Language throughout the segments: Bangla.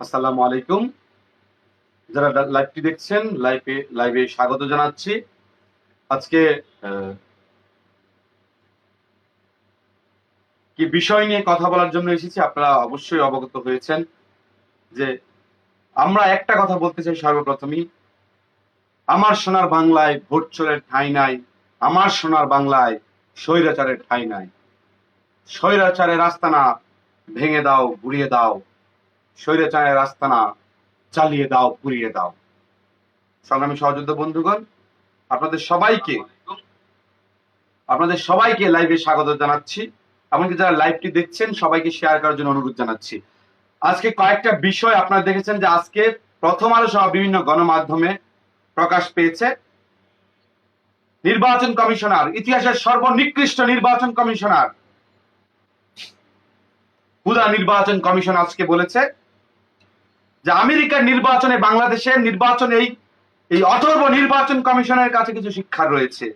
আসসালামু আলাইকুম। যারা লাইভটি দেখছেন লাইভে লাইভে স্বাগত জানাচ্ছি। আজকে কি বিষয় নিয়ে কথা বলার জন্য এসেছি আপনারা অবশ্যই অবগত হয়েছেন যে আমরা একটা কথা বলতে চাই সর্বপ্রথমই। আমার সোনার বাংলায় ভোট চোরের ঠাঁই নাই, আমার সোনার বাংলায় স্বৈরাচারের ঠাঁই নাই। স্বৈরাচারের রাস্তা না ভেঙে দাও ঘুরিয়ে দাও। স্বৈরাচারের রাস্তা না চালিয়ে দাও, পুড়িয়ে দাও। সংগ্রামী সহযোদ্ধা বন্ধুগণ, আপনাদের সবাইকে আপনাদের সবাইকে লাইভে স্বাগত জানাচ্ছি। এমনকি যারা লাইভটি দেখছেন, সবাইকে শেয়ার করার জন্য অনুরোধ জানাচ্ছি। আজকে কয়েকটা বিষয় আপনারা দেখেছেন যে আজকে প্রথম আলো সহ বিভিন্ন গণমাধ্যমে প্রকাশ পেয়েছে। নির্বাচন কমিশনার, ইতিহাসের সর্বনিকৃষ্ট নির্বাচন কমিশনার। হুদা নির্বাচন কমিশন আজকে বলেছে যে আমেরিকার নির্বাচনে বাংলাদেশের নির্বাচন এই এই অথর্ব নির্বাচন কমিশনের কাছে কিছু শিক্ষা রয়েছে।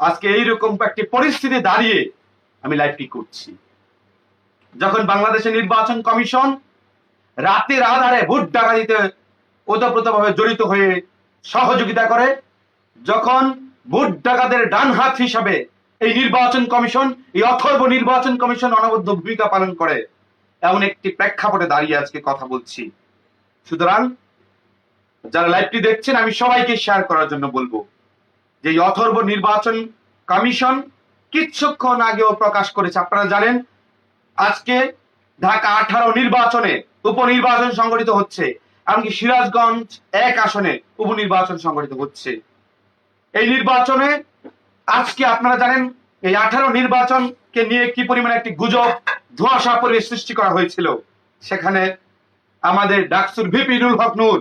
আজকে এইরকম একটি পরিস্থিতি দাঁড়িয়ে আমি লাইভটি করছি। যখন বাংলাদেশের নির্বাচন কমিশন রাতের আধারে ভোট ডাকাতিতে ওতপ্রোতভাবে জড়িত হয়ে সহযোগিতা করে, যখন ভোট ডাকাতের ডান হাত হিসাবে এই নির্বাচন কমিশন, এই অথর্ব নির্বাচন কমিশন অনবদ্য ভূমিকা পালন করে, এমন একটি প্রেক্ষাপটে দাঁড়িয়ে আজকে কথা বলছি। সুতরাং যারা লাইভটি দেখছেন, আমি সবাইকে শেয়ার করার জন্য বলব যে অথর্ব নির্বাচন কমিশন কিচ্ছুক্ষণ আগেও প্রকাশ করেছে। আপনারা জানেন, আজকে ঢাকা আঠারো নির্বাচনে উপনির্বাচন সংগঠিত হচ্ছে, এমনকি সিরাজগঞ্জ এক আসনে উপনির্বাচন সংগঠিত হচ্ছে। এই নির্বাচনে আজকে আপনারা জানেন, এই আঠারো নির্বাচনকে নিয়ে কি পরিমাণে একটি গুজব, ধোঁয়াশা পরিবেশ সৃষ্টি করা হয়েছিল? সেখানে আমাদের ডাকসুর ভিপি নুল হক নূর,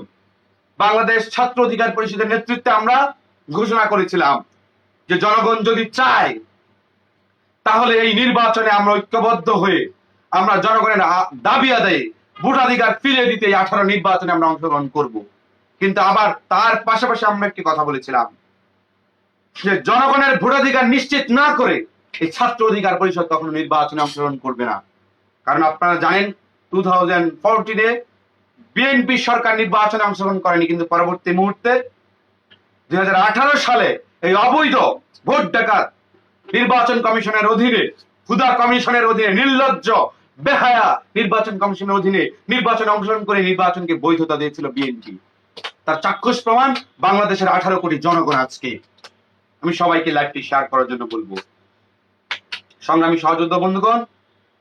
বাংলাদেশ ছাত্র অধিকার পরিষদের নেতৃত্বে আমরা ঘোষণা করেছিলাম যে জনগণ যদি চায়, তাহলে এই নির্বাচনে আমরা ঐক্যবদ্ধ হয়ে আমরা জনগণের দাবি আদায়ে ভোটাধিকার ফিরে দিতে এই আঠারো নির্বাচনে আমরা অংশগ্রহণ করব। কিন্তু আবার তার পাশাপাশি আমরা একটি কথা বলেছিলাম যে জনগণের ভোটাধিকার নিশ্চিত না করে এই ছাত্র অধিকার পরিষদ কখনো নির্বাচনে অংশগ্রহণ করবে না। কারণ আপনারা জানেন টু থাউজেন্ড ফোরটিনে বিএনপি সরকার নির্বাচনে অংশগ্রহণ করেনি, কিন্তু পরবর্তী মুহূর্তে দুই সালে এই অবৈধ ভোট ডাকাত নির্বাচন কমিশনের অধীনে হুদা কমিশনের অধীনে, নির্লজ্জ, বেহায়া নির্বাচন কমিশনের অধীনে নির্বাচনে অংশগ্রহণ করে নির্বাচনকে বৈধতা দিয়েছিল বিএনপি তার চাক্ষুষ প্রমাণ বাংলাদেশের আঠারো কোটি জনগণ আজকে। আমি সবাইকে লাইভটি শেয়ার করার জন্য বলব। সংগ্রামী সহযোদ্ধা বন্ধুগণ,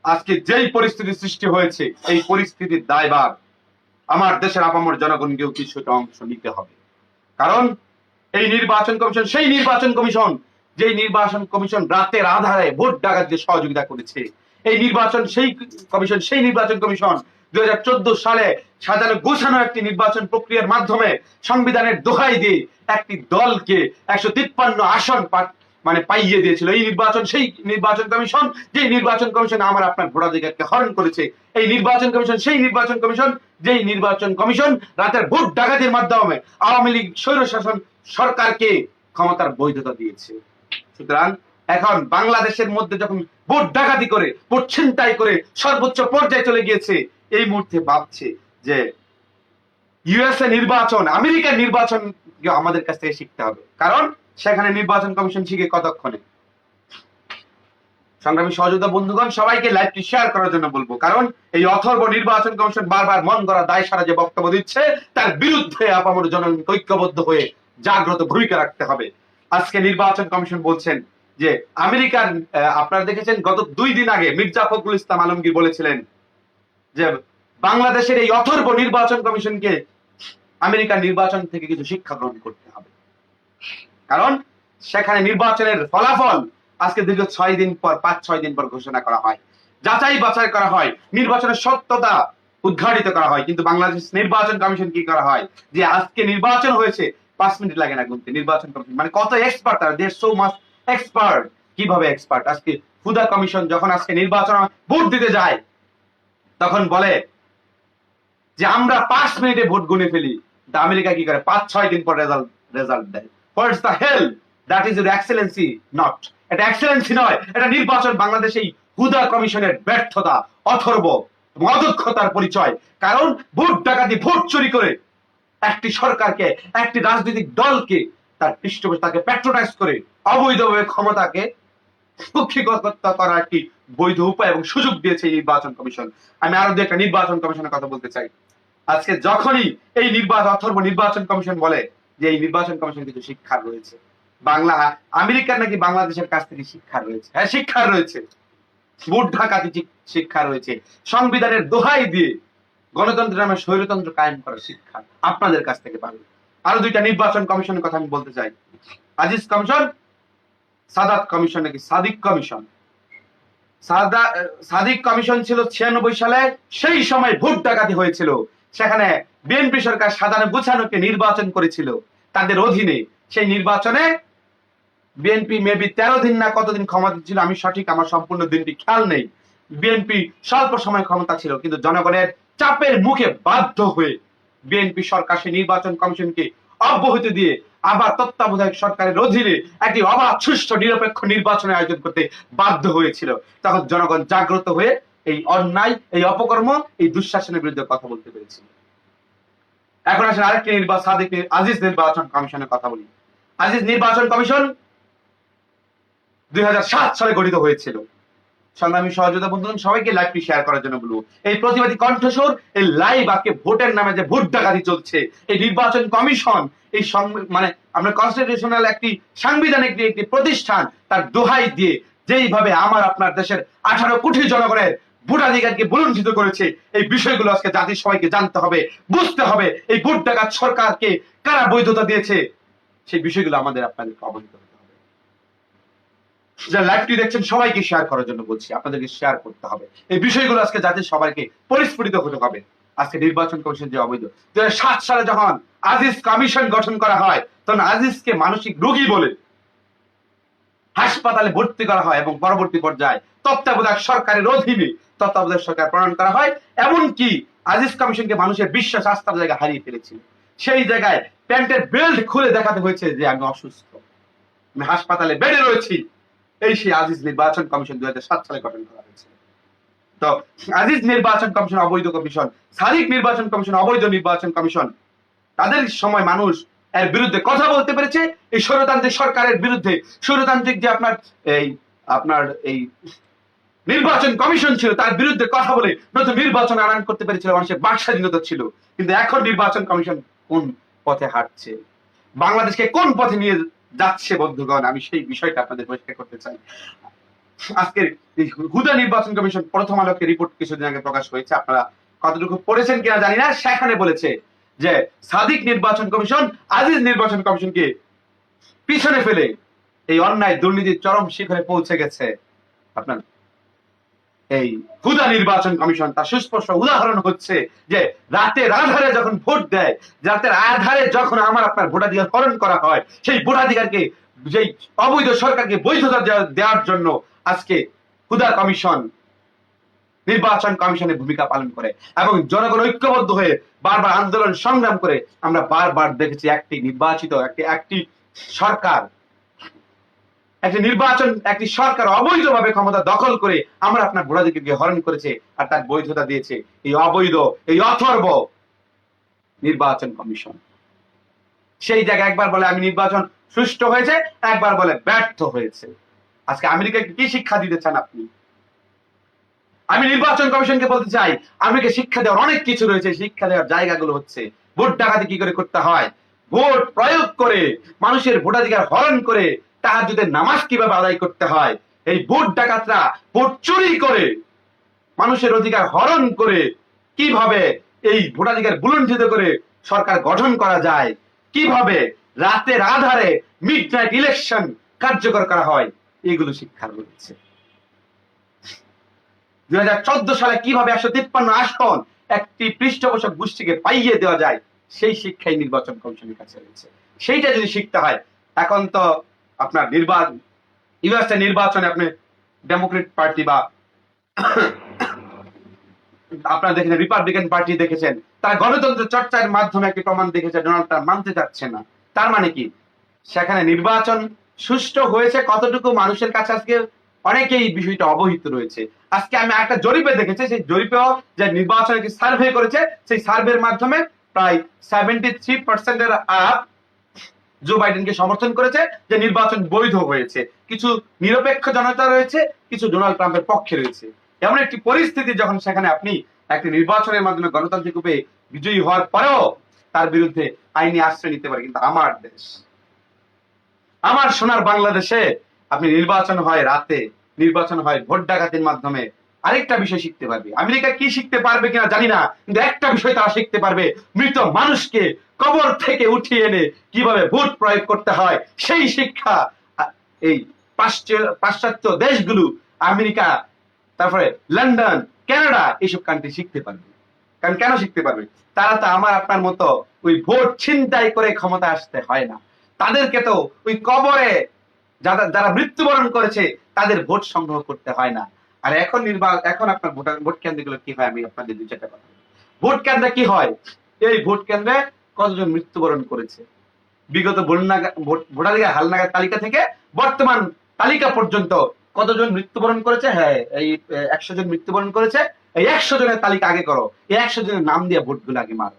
আজকে যেই পরিস্থিতি সৃষ্টি হয়েছে, এই পরিস্থিতির দায়ভার আমার দেশের আপামর জনগণকেও কিছুটা অংশ নিতে হবে। কারণ এই নির্বাচন কমিশন, সেই নির্বাচন কমিশন, যেই নির্বাচন কমিশন রাতের আধারে ভোট ডাকাতকে সহযোগিতা করেছে, এই নির্বাচন, সেই কমিশন, সেই নির্বাচন কমিশন দুই হাজার চোদ্দ সালে সাজানো, গোছানো একটি নির্বাচন প্রক্রিয়ার মাধ্যমে সংবিধানের দোহাই দিয়ে একটি দলকে একশো তিপ্পান্ন আসন মানে পাইয়ে দিয়েছিল। এই নির্বাচন, সেই নির্বাচন কমিশন যে নির্বাচন কমিশন আমার আপনার ভোটাধিকারকে হরণ করেছে, এই নির্বাচন কমিশন, সেই নির্বাচন কমিশন, যেই নির্বাচন কমিশন রাতের ভোট ডাকাতির মাধ্যমে আওয়ামী লীগ স্বৈর শাসন সরকারকে ক্ষমতার বৈধতা দিয়েছে। সুতরাং এখন বাংলাদেশের মধ্যে যখন ভোট ডাকাতি করে, ভোট ছিনতাই করে সর্বোচ্চ পর্যায়ে চলে গিয়েছে, এই মুহূর্তে ভাবছে যে ইউএসএ নির্বাচন, আমেরিকার নির্বাচন আমাদের কাছ থেকে শিখতে হবে। কারণ সেখানে নির্বাচন কমিশন শিখে কতক্ষণে? সংগ্রামী সহযোদ্ধা বন্ধুগণ, সবাইকে লাইভটি শেয়ার করার জন্য বলব, কারণ এই অথর্ব নির্বাচন কমিশন বারবার মন করা দায় সারা যে বক্তব্য দিচ্ছে, তার বিরুদ্ধে আপামর জনগণকে ঐক্যবদ্ধ হয়ে জাগ্রত ভূমিকা রাখতে হবে। আজকে নির্বাচন কমিশন বলছেন যে, আমেরিকার আপনারা দেখেছেন, গত দুই দিন আগে মির্জা ফখরুল ইসলাম আলমগীর বলেছিলেন যে, বাংলাদেশের এই অথর্ব নির্বাচন কমিশনকে আমেরিকার নির্বাচন থেকে কিছু শিক্ষা গ্রহণ করতে হবে। কারণ সেখানে নির্বাচনের ফলাফল আজকে দীর্ঘ ছয় দিন পর, পাঁচ, ছয় দিন পর ঘোষণা করা হয়। যাচাই বাছাই করা হয়। নির্বাচনের সত্যতা উদ্ঘাটিত করা হয়। কিন্তু বাংলাদেশ নির্বাচন কমিশন কি করা হয়? যে আজকে নির্বাচন হয়েছে, পাঁচ মিনিট লাগে না গুনতে। নির্বাচন কমিশন মানে কত এক্সপার্ট তারা? দেশ সো মাস এক্সপার্ট কীভাবে এক্সপার্ট আজকে হুদা কমিশন যখন আজকে নির্বাচন ভোট দিতে যায়, তখন বলে যে আমরা পাঁচ মিনিটে ভোট গুনে ফেলি। আমেরিকা কি করে? পাঁচ, ছয় দিন পর রেজাল্ট রেজাল্ট দেয়। What's the hell that is excellency not এটা এক্সেলেন্সি নয়, এটা নির্বাচন বাংলাদেশ হুদা কমিশনের ব্যর্থতা, অথর্ব অদক্ষতার পরিচয়। কারণ ভোট ডাকাতি, ভোট চুরি করে একটি সরকারকে, একটি রাজনৈতিক দলকে তার পৃষ্ঠপোষক তাকে প্যাট্রোনাইজ করে অবৈধভাবে ক্ষমতাকে কুক্ষিগত করার একটি বৈধ উপায় এবং সুযোগ দিয়েছে এই নির্বাচন কমিশন। আমি আরও দু একটা নির্বাচন কমিশনের কথা বলতে চাই। আজকে যখনই এই নির্বাচন, অথর্ব নির্বাচন কমিশন বলে যে এই নির্বাচন কমিশন কিছু শিক্ষা রয়েছে। বাংলা, আমেরিকার নাকি বাংলাদেশের কাছ থেকে শিক্ষা রয়েছে। হ্যাঁ শিক্ষা রয়েছে। ভোট ঢাকাতি শিক্ষা রয়েছে। সংবিধানের দোহাই দিয়ে গণতন্ত্রের নামে স্বৈরতন্ত্র কায়েম করার শিক্ষা আপনাদের কাছ থেকে পাবে। আরও দুইটা নির্বাচন কমিশনের কথা আমি বলতে চাই। আজিজ কমিশন, সাদাত কমিশন নাকি সাদিক কমিশন? সাদা সাদিক কমিশন ছিল ছিয়ানব্বই সালে, সেই সময় ভোট ডাকাতি হয়েছিল। সেখানে বিএনপি সরকার সাধারণ গুছানোকে নির্বাচন করেছিল। তাদের অধীনে সেই নির্বাচনে বিএনপি মেবি তেরো দিন না কতদিন ক্ষমতা ছিল আমি সঠিক, আমার সম্পূর্ণ দিনটি খেয়াল নেই। বিএনপি স্বল্প সময় ক্ষমতা ছিল, কিন্তু জনগণের চাপের মুখে বাধ্য হয়ে বিএনপি সরকার সেই নির্বাচন কমিশনকে অব্যাহতি দিয়ে আবার তত্ত্বাবধায়ক সরকারের অধীনে একটি অবাধ নিরপেক্ষ নির্বাচনের আয়োজন করতে বাধ্য হয়েছিল। তখন জনগণ জাগ্রত হয়ে এই অন্যায়, এই অপকর্ম, এই দুঃশাসনের বিরুদ্ধে কথা বলতে পেরেছিল। এখন আসেন আরেকটি নির্বাচন সাদিক আজিজ নির্বাচন কমিশনের কথা বলি। আজিজ নির্বাচন কমিশন দুই সালে গঠিত হয়েছিল। সংগ্রামী সহযোগিতা বন্ধুগণ, সবাইকে লাইভটি শেয়ার করার জন্য বলব, এই প্রতিবাদী কণ্ঠস্বর, এই লাইভ আজকে ভোটের নামে যে ভোট ডাকাতি চলছে, এই নির্বাচন কমিশন, এই মানে আমরা কনস্টিটিউশনাল একটি সাংবিধানিক একটি প্রতিষ্ঠান, তার দোহাই দিয়ে যেইভাবে আমার, আপনার দেশের আঠারো কোটি জনগণের ভোটাধিকারকে বুলঞ্চিত করেছে। এই বিষয়গুলো আজকে জাতির সবাইকে জানতে হবে, বুঝতে হবে। এই ভোট ডাকাত সরকারকে কারা বৈধতা দিয়েছে, সেই বিষয়গুলো আমাদের আপনাদেরকে অবহিত হতে হবে। যারা লাইভটি দেখছেন, সবাইকে শেয়ার করার জন্য বলছি, আপনাদেরকে শেয়ার করতে হবে। এই বিষয়গুলো আজকে জাতির সবাইকে পরিস্ফুটিত হতে হবে। আজকে নির্বাচন কমিশন যে অবৈধ দু সাত সালে যখন আজিজ কমিশন গঠন করা হয়, তখন আজিজকে মানসিক রোগী বলে হাসপাতালে ভর্তি করা হয় এবং পরবর্তী পর্যায়ে তত্ত্বাবধায়ক সরকারের অধীনে তত্ত্বাবধায়ক সরকার প্রণয়ন করা হয়। এমনকি আজিজ কমিশনকে মানুষের বিশ্বাস, আস্থার জায়গা হারিয়ে ফেলেছিল। সেই জায়গায় প্যান্টের বেল্ট খুলে দেখাতে হয়েছে যে আমি অসুস্থ। আমি হাসপাতালে বেডে রয়েছি। এই সেই আজিজ নির্বাচন কমিশন দুই সালে গঠন করা হয়েছে। তো আজিজ নির্বাচন কমিশন, অবৈধ কমিশন, সাদিক নির্বাচন কমিশন, অবৈধ নির্বাচন কমিশন, তাদের সময় মানুষ এর বিরুদ্ধে কথা বলতে পেরেছে। এই স্বৈরতান্ত্রিক সরকারের বিরুদ্ধে, স্বৈরতান্ত্রিক যে আপনার এই আপনার এই নির্বাচন কমিশন ছিল, তার বিরুদ্ধে কথা বলে নতুন নির্বাচন আনান করতে পেরেছিল, মানুষের বাক স্বাধীনতা ছিল। কিন্তু এখন নির্বাচন কমিশন কোন পথে হাঁটছে? বাংলাদেশকে কোন পথে নিয়ে যাচ্ছে বন্ধুগণ? আমি সেই বিষয়টা আপনাদের পরিষ্কার করতে চাই। আজকের হুদা নির্বাচন কমিশন প্রথম আলোকে রিপোর্ট কিছুদিন আগে প্রকাশ হয়েছে আপনারা কতটুকু পড়েছেন কিনা জানি না। সেখানে বলেছে যে, সাদিক নির্বাচন কমিশন, আজিজ নির্বাচন কমিশনকে পিছনে ফেলে এই অন্যায় দুর্নীতির চরম শিখরে পৌঁছে গেছে। আপনার এই হুদা নির্বাচন কমিশন তার সুস্পষ্ট উদাহরণ হচ্ছে যে রাতের আধারে যখন ভোট দেয়, রাতের আধারে যখন আমার আপনার ভোটাধিকার হরণ করা হয়, সেই ভোটাধিকারকে, যেই অবৈধ সরকারকে বৈধতা দেওয়ার জন্য আজকে হুদা কমিশন নির্বাচন কমিশনের ভূমিকা পালন করে এবং জনগণ ঐক্যবদ্ধ হয়ে বারবার আন্দোলন সংগ্রাম করে আমরা বারবার দেখেছি একটি নির্বাচিত, একটি একটি সরকার একটি নির্বাচন, একটি সরকার অবৈধভাবে ক্ষমতা দখল করে আমরা আপনার ভোটাধিকারকে হরণ করেছে আর তার বৈধতা দিয়েছে। এই অবৈধ, এই অথর্ব নির্বাচন কমিশন। সেই জায়গায় একবার বলে আমি নির্বাচন সুষ্ঠু হয়েছে, একবার বলে ব্যর্থ হয়েছে। আজকে আমেরিকাকে কি শিক্ষা দিতে চান আপনি? আমি নির্বাচন কমিশনকে বলতে চাই আমেরিকা শিক্ষা দেওয়ার অনেক কিছু রয়েছে, শিক্ষা দেওয়ার জায়গাগুলো হচ্ছে। ভোট ডাকাতি কি করে করতে হয়? ভোট প্রয়োগ করে মানুষের ভোটাধিকার হরণ করে তাহাজুদের নামাজ কীভাবে আদায় করতে হয়? এই ভোট ডাকাতরা ভোট চুরি করে, মানুষের অধিকার হরণ করে, কীভাবে এই ভোটাধিকার বুলঞ্চিত করে সরকার গঠন করা যায়? কীভাবে রাতের আধারে মিড নাইট ইলেকশন কার্যকর করা হয়? এগুলো শিক্ষা রয়েছে। দুই হাজার চোদ্দ সালে কীভাবে একশো তিপ্পান্ন আসন একটি পৃষ্ঠপোষক গোষ্ঠীকে পাইয়ে দেওয়া যায়, সেই শিক্ষাই নির্বাচন কমিশনের কাছে রয়েছে। সেইটা যদি শিখতে হয়, এখন তো আপনার নির্বাচন, ইউএসএ নির্বাচনে আপনি ডেমোক্রেট পার্টি বা আপনারা দেখেছেন রিপাবলিকান পার্টি দেখেছেন, তারা গণতন্ত্র চর্চার মাধ্যমে একটি প্রমাণ দেখেছে ডোনাল্ড ট্রাম্প মানতে চাচ্ছে না। তার মানে কি? সেখানে নির্বাচন সুষ্ঠু হয়েছে কতটুকু মানুষের কাছে আজকে? অনেকেই বিষয়টা অবহিত রয়েছে। আজকে আমি একটা জরিপে দেখেছি, সেই জরিপেও যে নির্বাচন একটি সার্ভে করেছে, সেই সার্ভের মাধ্যমে প্রায় সেভেন্টি থ্রি পার্সেন্টের আপ জো বাইডেনকে সমর্থন করেছে যে নির্বাচন বৈধ হয়েছে। কিছু নিরপেক্ষ জনতা রয়েছে, কিছু ডোনাল্ড ট্রাম্পের পক্ষে রয়েছে। এমন একটি পরিস্থিতি যখন সেখানে আপনি একটি নির্বাচনের মাধ্যমে গণতান্ত্রিক রূপে বিজয়ী হওয়ার পরেও তার বিরুদ্ধে আইনি আশ্রয় নিতে পারে, কিন্তু আমার দেশ, আমার সোনার বাংলাদেশে আপনি নির্বাচন হয় রাতে, নির্বাচন হয় ভোট ডাকাতির মাধ্যমে আরেকটা বিষয় শিখতে পারবে। আমেরিকা কি শিখতে পারবে কিনা জানি না, কিন্তু একটা বিষয় তারা শিখতে পারবে। মৃত মানুষকে কবর থেকে উঠিয়ে এনে কীভাবে ভোট প্রয়োগ করতে হয়, সেই শিক্ষা এই পাশ্চাত্য দেশগুলো, আমেরিকা, তারপরে লন্ডন, কানাডা, এইসব কান্ট্রি শিখতে পারবে। কারণ কেন শিখতে পারবে? তারা তো আমার, আপনার মতো ওই ভোট ছিনতাই করে ক্ষমতা আসতে হয় না। তাদেরকে তো ওই কবরে যারা যারা মৃত্যুবরণ করেছে, তাদের ভোট সংগ্রহ করতে হয় না। আর এখন নির্বাচন, এখন আপনার ভোটার, ভোট কেন্দ্রগুলো কি হয়? আমি আপনাদের দু চারটা কথা ভোট কেন্দ্রে কি হয়? এই ভোট কেন্দ্রে কতজন মৃত্যুবরণ করেছে? বিগত ভোট- ভোটাধিকার হালনাগাদ তালিকা থেকে বর্তমান তালিকা পর্যন্ত কতজন মৃত্যুবরণ করেছে? হ্যাঁ এই একশো জন মৃত্যুবরণ করেছে। এই একশো জনের তালিকা আগে করো। এই একশো জনের নাম দিয়ে ভোটগুলো আগে মারো।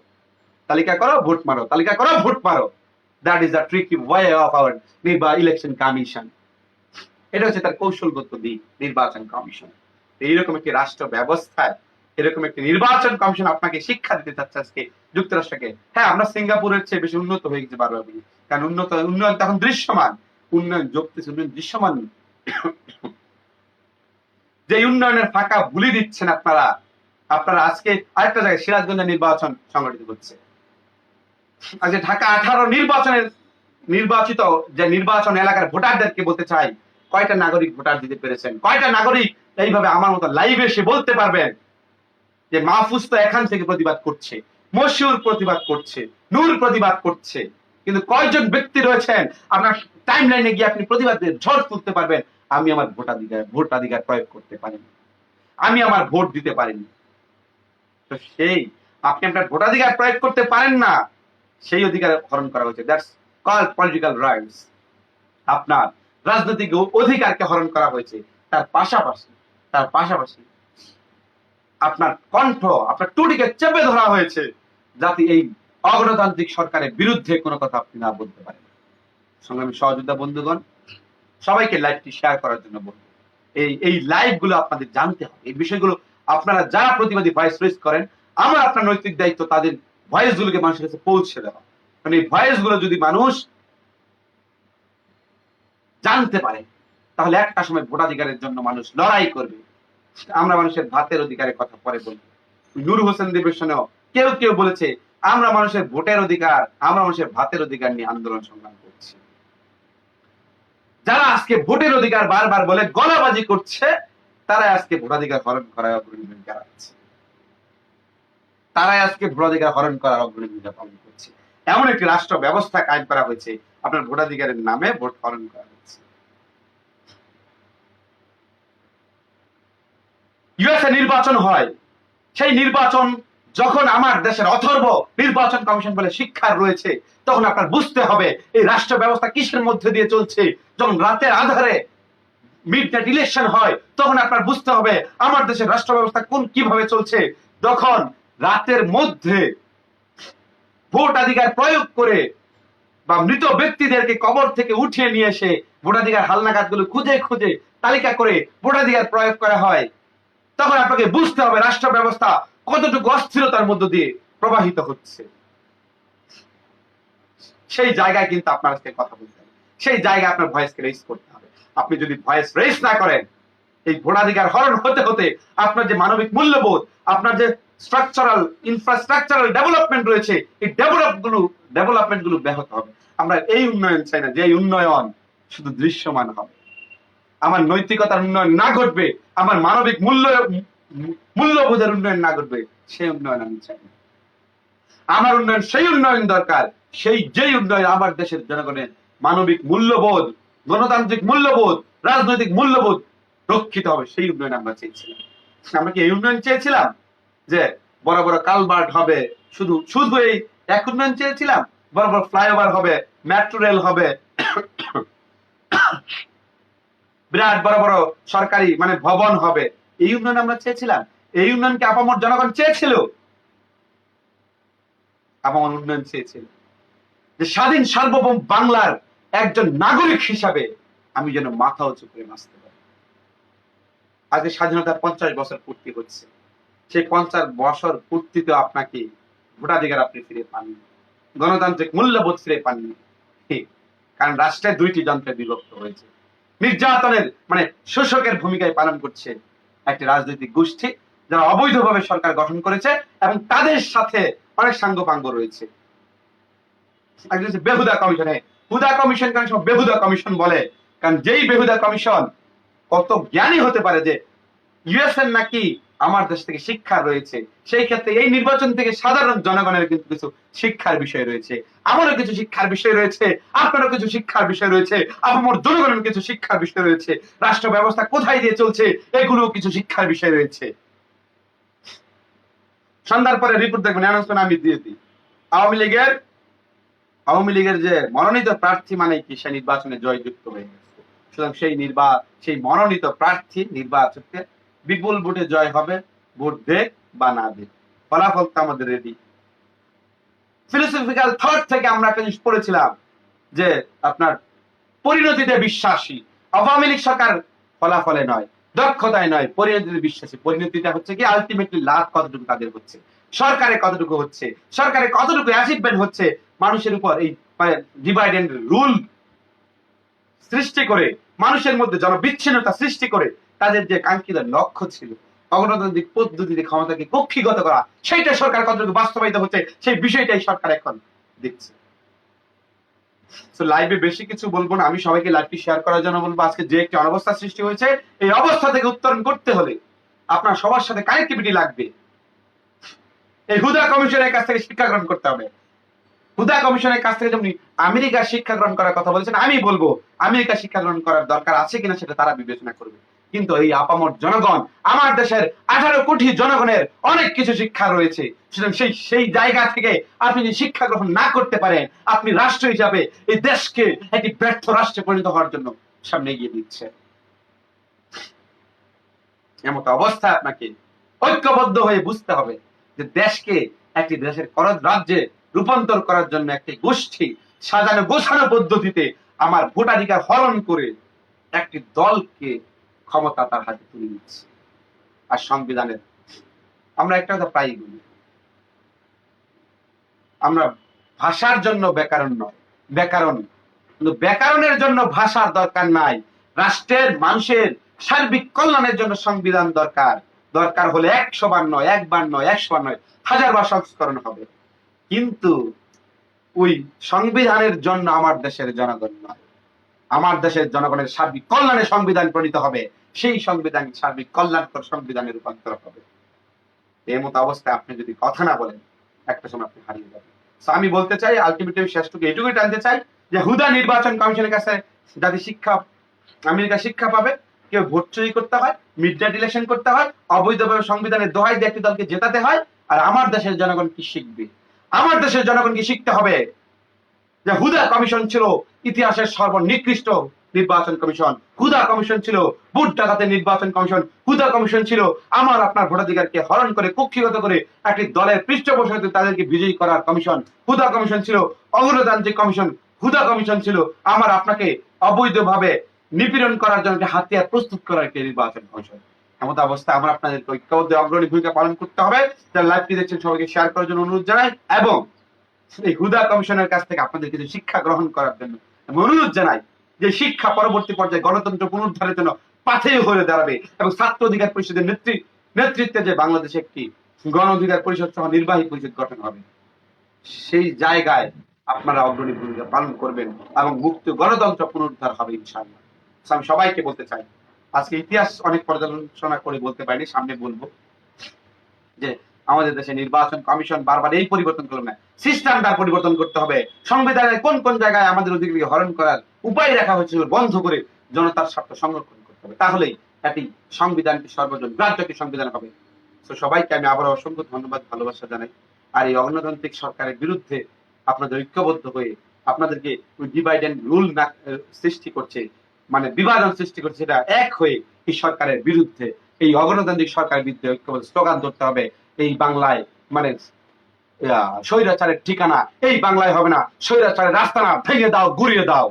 তালিকা করো, ভোট মারো। তালিকা করো, ভোট মারো। That is the tricky way of our election commission এটা হচ্ছে তার কৌশলগত দিক, নির্বাচন কমিশন। এইরকম একটি রাষ্ট্র ব্যবস্থায়, এরকম একটি নির্বাচন কমিশন আপনাকে শিক্ষা দিতে চাচ্ছে আজকে যুক্তরাষ্ট্রকে। হ্যাঁ আমরা সিঙ্গাপুরের চেয়ে বেশি উন্নত হয়ে গেছি বারবার বলি। কারণ উন্নত, উন্নয়ন তখন দৃশ্যমান। উন্নয়ন যোগতেছে উন্নয়ন দৃশ্যমান যে উন্নয়নের ফাঁকা ভুলি দিচ্ছেন আপনারা আপনারা আজকে আরেকটা জায়গায় সিরাজগঞ্জে নির্বাচন সংগঠিত হচ্ছে। আজকে ঢাকা আঠারো নির্বাচনের, নির্বাচিত যে নির্বাচন এলাকার ভোটারদেরকে বলতে চাই কয়টা নাগরিক ভোটার দিতে পেরেছেন? কয়টা নাগরিক এইভাবে আমার মতো লাইভে এসে বলতে পারবেন যে মাহফুজ তো এখান থেকে প্রতিবাদ করছে, মশিউর প্রতিবাদ করছে, নূর প্রতিবাদ করছে। কিন্তু কয়জন ব্যক্তি রয়েছেন? আপনার টাইম লাইনে গিয়ে আপনি প্রতিবাদের ঝড় তুলতে পারবেন। আমি আমার ভোটাধিকার ভোটাধিকার প্রয়োগ করতে পারিনি। আমি আমার ভোট দিতে পারিনি। তো সেই, আপনি আপনার ভোটাধিকার প্রয়োগ করতে পারেন না, সেই অধিকার হরণ করা হয়েছে। দ্যাটস কল পলিটিক্যাল রাইটস আপনার রাজনৈতিক অধিকারকে হরণ করা হয়েছে, তার পাশাপাশি তার পাশাপাশি আপনার কণ্ঠ, আপনার টুটিকে চেপে ধরা হয়েছে যাতে এই অগণতান্ত্রিক সরকারের বিরুদ্ধে কোনো কথা আপনি না বলতে পারেন। সংগ্রামী সহযোদ্ধা বন্ধুগণ, সবাইকে লাইভটি শেয়ার করার জন্য বলব। এই এই লাইভগুলো আপনাদের জানতে হবে। এই বিষয়গুলো আপনারা যারা প্রতিবাদী ভয়েস রেজ করেন, আমার আপনার নৈতিক দায়িত্ব তাদের ভয়েস গুলোকে মানুষের কাছে পৌঁছে দেওয়া। কারণ এই ভয়েসগুলো যদি মানুষ জানতে পারে, তাহলে একটা সময় ভোটাধিকারের জন্য মানুষ লড়াই করবে। আমরা মানুষের ভাতের অধিকারের কথা পরে বলব। নূর হোসেন সঙ্গেও কেউ কেউ বলেছে, আমরা মানুষের ভোটের অধিকার, আমরা মানুষের ভাতের অধিকার নিয়ে আন্দোলন সংগ্রাম করছি। যারা আজকে ভোটের অধিকার বারবার বলে গলাবাজি করছে তারা আজকে ভোটাধিকার হরণ করার অগ্রণী ভূমিকা রাখছে তারাই আজকে ভোটাধিকার হরণ করার অগ্রণী ভূমিকা পালন করছে এমন একটি রাষ্ট্র ব্যবস্থা কায়েম করা হয়েছে আপনার ভোটাধিকারের নামে ভোট হরণ করা হচ্ছে। ইউএসএ নির্বাচন হয়। সেই নির্বাচন যখন আমার দেশের অথর্ব নির্বাচন কমিশন বলে শিক্ষার রয়েছে, তখন আপনার বুঝতে হবে এই রাষ্ট্র ব্যবস্থা কিসের মধ্যে দিয়ে চলছে। যখন রাতের আধারে মিড নাইট ইলেকশন হয়, তখন আপনার বুঝতে হবে আমার দেশের রাষ্ট্র ব্যবস্থা কোন কীভাবে চলছে। তখন রাতের মধ্যে ভোটাধিকার প্রয়োগ করে বা মৃত ব্যক্তিদেরকে কবর থেকে উঠিয়ে নিয়ে এসে ভোটাধিকার হালনাগাদগুলো খুঁজে খুঁজে তালিকা করে ভোটাধিকার প্রয়োগ করা হয়। তখন আপনাকে বুঝতে হবে রাষ্ট্র ব্যবস্থা কতটুকু অস্থিরতার মধ্য দিয়ে প্রবাহিত হচ্ছে। সেই জায়গায় কিন্তু আপনার আজকে কথা বলতে হবে। সেই জায়গায় আপনার ভয়েসকে রেস করতে হবে। আপনি যদি ভয়েস রেস না করেন, এই ভোটাধিকার হরণ হতে হতে আপনার যে মানবিক মূল্যবোধ, আপনার যে স্ট্রাকচারাল ইনফ্রাস্ট্রাকচারাল ডেভেলপমেন্ট রয়েছে, এই ডেভেলপগুলো ডেভেলপমেন্টগুলো ব্যাহত হবে। আমরা এই উন্নয়ন চাই না, যে উন্নয়ন শুধু দৃশ্যমান হবে। আমার নৈতিকতার উন্নয়ন না ঘটবে, আমার মানবিক মূল্য, মূল্যবোধের উন্নয়ন না ঘটবে, সেই উন্নয়ন আমি চাই না। আমার উন্নয়ন সেই উন্নয়ন দরকার, সেই যেই উন্নয়ন আমার দেশের জনগণের মানবিক মূল্যবোধ, গণতান্ত্রিক মূল্যবোধ, রাজনৈতিক মূল্যবোধ রক্ষিত হবে, সেই উন্নয়ন আমরা চেয়েছিলাম। আমরা কি এই উন্নয়ন চেয়েছিলাম? যে বড় বড় কালভার্ট হবে, শুধু শুধু এই এক উন্নয়ন চেয়েছিলাম? বড় বড় ফ্লাইওভার হবে মেট্রো রেল হবে। বিরাট বড় বড় সরকারি মানে ভবন হবে। এই উন্নয়ন আমরা চেয়েছিলাম। এই উন্নয়নকে আপামর জনগণ চেয়েছিল। আপামর উন্নয়ন চেয়েছিল। যে স্বাধীন সার্বভৌম বাংলার একজন নাগরিক হিসাবে আমি যেন মাথা উঁচু করে বাঁচতে পারি। আজকে স্বাধীনতার পঞ্চাশ বছর পূর্তি হচ্ছে। সেই পঞ্চাশ বছর পূর্তিতে আপনাকে ভোটাধিকার আপনি ফিরে পাননি। গণতান্ত্রিক মূল্যবোধ ফিরে পাননি। ঠিক। কারণ রাষ্ট্রের দুইটি যন্ত্রে বিভক্ত হয়েছে। নির্যাতনের মানে শোষকের ভূমিকায় পালন করছে একটি রাজনৈতিক গোষ্ঠী যারা অবৈধভাবে সরকার গঠন করেছে এবং তাদের সাথে অনেক সাঙ্গপাঙ্গ রয়েছে। বেহুদা কমিশনে। হুদা কমিশন কারণ সব বেহুদা কমিশন বলে? কারণ যেই বেহুদা কমিশন কত জ্ঞানী হতে পারে যে ইউএসএন নাকি আমার দেশ থেকে শিক্ষা রয়েছে। সেই ক্ষেত্রে এই নির্বাচন থেকে সাধারণ জনগণের কিন্তু কিছু শিক্ষার বিষয় রয়েছে। আমারও কিছু শিক্ষার বিষয় রয়েছে, আপনারও কিছু শিক্ষার বিষয় রয়েছে আমার জনগণের কিছু শিক্ষার বিষয় রয়েছে। রাষ্ট্র ব্যবস্থা কোথায় দিয়ে চলছে এগুলো কিছু শিক্ষার বিষয় রয়েছে। সন্ধ্যার পরে রিপোর্ট দেখবেন অ্যানাউন্সমেন্ট আমি দিয়ে দিই। আওয়ামী লীগের আওয়ামী লীগের যে মনোনীত প্রার্থী মানে কি? সে নির্বাচনে জয়যুক্ত হয়ে গেছে। সুতরাং সেই নির্বা, সেই মনোনীত প্রার্থী নির্বাচনকে বিপুল ভোটে জয় হবে, ভোট দেখ বা না দেখ। ফলাফল তো আমাদের রেডি ফিলোসফিক্যাল থট থেকে আমরা একটা জিনিস পড়েছিলাম যে আপনার পরিণতিতে বিশ্বাসী। আওয়ামী লীগ সরকার ফলাফলে নয়, দক্ষতায় নয়, পরিণতিতে বিশ্বাসী। পরিণতিটা হচ্ছে কি? আলটিমেটলি লাভ কতটুকু তাদের হচ্ছে? সরকারে কতটুকু হচ্ছে? সরকারে কতটুকু অ্যাচিভমেন্ট হচ্ছে? মানুষের উপর এই ডিভাইড এন্ড রুল সৃষ্টি করে, মানুষের মধ্যে জনবিচ্ছিন্নতা সৃষ্টি করে তাদের যে কাঙ্ক্ষিত লক্ষ্য ছিল, অগণতান্ত্রিক পদ্ধতিতে ক্ষমতাকে কক্ষিগত করা, সেইটা সরকার কতটুকু বাস্তবায়িত হচ্ছে, সেই বিষয়টাই সরকার এখন দেখছে। তো লাইভে বেশি কিছু বলব না, আমি সবাইকে লাইভটি শেয়ার করার জন্য বলব, আজকে যে একটি অনবস্থা সৃষ্টি হয়েছে, এই অবস্থা থেকে উত্তরণ করতে হলে আপনার সবার সাথে কানেক্টিভিটি লাগবে। এই হুদা কমিশনের কাছ থেকে শিক্ষা গ্রহণ করতে হবে। হুদা কমিশনের কাছ থেকে যেমন আমেরিকা শিক্ষা গ্রহণ করার কথা বলেছেন, আমি বলব আমেরিকা শিক্ষা গ্রহণ করার দরকার আছে কিনা সেটা তারা বিবেচনা করবে। কিন্তু এই আপামর জনগণ, আমার দেশের আঠারো কোটি জনগণের অনেক কিছু শিক্ষা রয়েছে। সেই সেই জায়গা থেকে আপনি যদি শিক্ষা গ্রহণ না করতে পারেন, আপনি রাষ্ট্র হিসাবে এই দেশকে একটি ব্যর্থ রাষ্ট্রে পরিণত হওয়ার জন্য সামনে এগিয়ে দিচ্ছে। এমত অবস্থায় আপনাকে ঐক্যবদ্ধ হয়ে বুঝতে হবে যে দেশকে একটি দেশের করজ রাজ্যে রূপান্তর করার জন্য একটি গোষ্ঠী সাজানো গোছানো পদ্ধতিতে আমার ভোটাধিকার হরণ করে একটি দলকে ক্ষমতা তার হাতে তুলে দিচ্ছে আর সংবিধানের আমরা একটা কথা প্রায়ই বলি। আমরা ভাষার জন্য ব্যাকরণ নয়, ব্যাকরণ। কিন্তু ব্যাকরণের জন্য ভাষার দরকার নাই। রাষ্ট্রের, মানুষের সার্বিক কল্যাণের জন্য সংবিধান দরকার। দরকার হলে একশো বার নয়, একবার নয়, একশো বার নয়, হাজার বার সংস্করণ হবে। কিন্তু ওই সংবিধানের জন্য আমার দেশের জনগণ নয়। আমার দেশের জনগণের সার্বিক কল্যাণে সংবিধান প্রণীত হবে। সেই সংবিধান সার্বিক কল্যাণকর সংবিধানে রূপান্তর হবে। এই মতো অবস্থায় আপনি যদি কথা না বলেন, একটা সময় আপনি হারিয়ে যাবেন। আমি বলতে চাই আলটিমেটলি শেষটুকু এটুকুই টানতে চাই যে হুদা নির্বাচন কমিশনের কাছে যাতে শিক্ষা, আমেরিকা শিক্ষা পাবে, কেউ ভোট চুরি করতে হয় মিড নাইট করতে হয়, অবৈধভাবে সংবিধানের দোহাই দিয়ে একটি দলকে জেতাতে হয়, আর আমার দেশের জনগণ কি শিখবে? আমার দেশের জনগণ কি শিখতে হবে? যে হুদা কমিশন ছিল ইতিহাসের সর্বনিকৃষ্ট নির্বাচন কমিশন। হুদা কমিশন ছিল ভোট ডাকাতের নির্বাচন কমিশন। হুদা কমিশন ছিল, আমার, আপনার ভোটাধিকারকে হরণ করে, কক্ষিগত করে একটি দলের পৃষ্ঠপোষকতে তাদেরকে বিজয়ী করার কমিশন। হুদা কমিশন ছিল অগণতান্ত্রিক কমিশন। হুদা কমিশন ছিল, আমার, আপনাকে অবৈধভাবে নিপীড়ন করার জন্য হাতিয়ার প্রস্তুত করার একটি নির্বাচন কমিশন। এমত অবস্থায় আমরা আপনাদের ঐক্যবদ্ধ অগ্রণী ভূমিকা পালন করতে হবে। যারা লাইভটি দেখছেন, সবাইকে শেয়ার করার জন্য অনুরোধ জানাই। এবং এই হুদা কমিশনের কাছ থেকে আপনাদের কিছু শিক্ষা গ্রহণ করার জন্য অনুরোধ জানাই যে শিক্ষা পরবর্তী পর্যায়ে গণতন্ত্র পুনরুদ্ধারের জন্য পাথেয় হয়ে দাঁড়াবে এবং ছাত্র অধিকার পরিষদের নেতৃ, নেতৃত্বে যে বাংলাদেশে একটি গণ অধিকার পরিষদ সহ নির্বাহী পরিষদ গঠন হবে, সেই জায়গায় আপনারা অগ্রণী ভূমিকা পালন করবেন এবং মুক্ত গণতন্ত্র পুনরুদ্ধার হবে ইনশাআল্লাহ। আমি সবাইকে বলতে চাই, আজকে ইতিহাস অনেক পর্যালোচনা করে বলতে পারিনি, সামনে বলব যে আমাদের দেশে নির্বাচন কমিশন বারবার এই পরিবর্তন করল না। সিস্টেমটা পরিবর্তন করতে হবে। সংবিধানের কোন কোন জায়গায় আমাদের অধিকারকে হরণ করার উপায় রাখা হয়েছিল বন্ধ করে জনতার স্বার্থ সংরক্ষণ করতে হবে। তাহলেই একটি সংবিধানটি সর্বজন গ্রাহ্য একটি সংবিধান হবে। তো সবাইকে আমি আবার অসংখ্য ধন্যবাদ, ভালোবাসা জানাই। আর এই অগণতান্ত্রিক সরকারের বিরুদ্ধে আপনাদের ঐক্যবদ্ধ হয়ে আপনাদেরকে ডিভাইড এন্ড রুল সৃষ্টি করছে মানে বিভাজন সৃষ্টি করছে, সেটা এক হয়ে এই সরকারের বিরুদ্ধে, এই অগণতান্ত্রিক সরকারের বিরুদ্ধে ঐক্যবদ্ধ স্লোগান ধরতে হবে। এই বাংলায় মানে স্বৈরাচারের ঠিকানা, এই বাংলায় হবে না। স্বৈরাচারের রাস্তা না ভেঙে দাও, গুড়িয়ে দাও।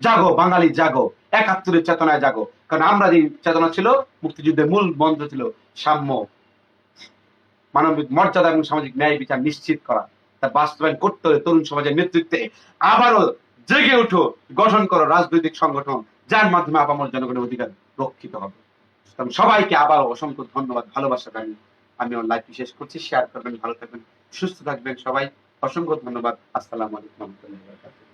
জাগো, বাঙালি, জাগো। একাত্তরের চেতনায় জাগো। কারণ আমরা যে চেতনা ছিল মুক্তিযুদ্ধের মূল মন্ত্র ছিল সাম্য, মানবিক মর্যাদা এবং সামাজিক ন্যায় বিচার নিশ্চিত করা। তা বাস্তবায়ন করতে হলে তরুণ সমাজের নেতৃত্বে আবারও জেগে উঠো, গঠন করো রাজনৈতিক সংগঠন, যার মাধ্যমে আপামর জনগণের অধিকার রক্ষিত হবে। সুতরাং সবাইকে আবার অসংখ্য ধন্যবাদ, ভালোবাসা জানি আমি ওর লাইফ শেষ করছি। শেয়ার করবেন, ভালো থাকবেন, সুস্থ থাকবেন সবাই। অসংখ্য ধন্যবাদ। আসসালামু আলাইকুম রহমতুল্লাহ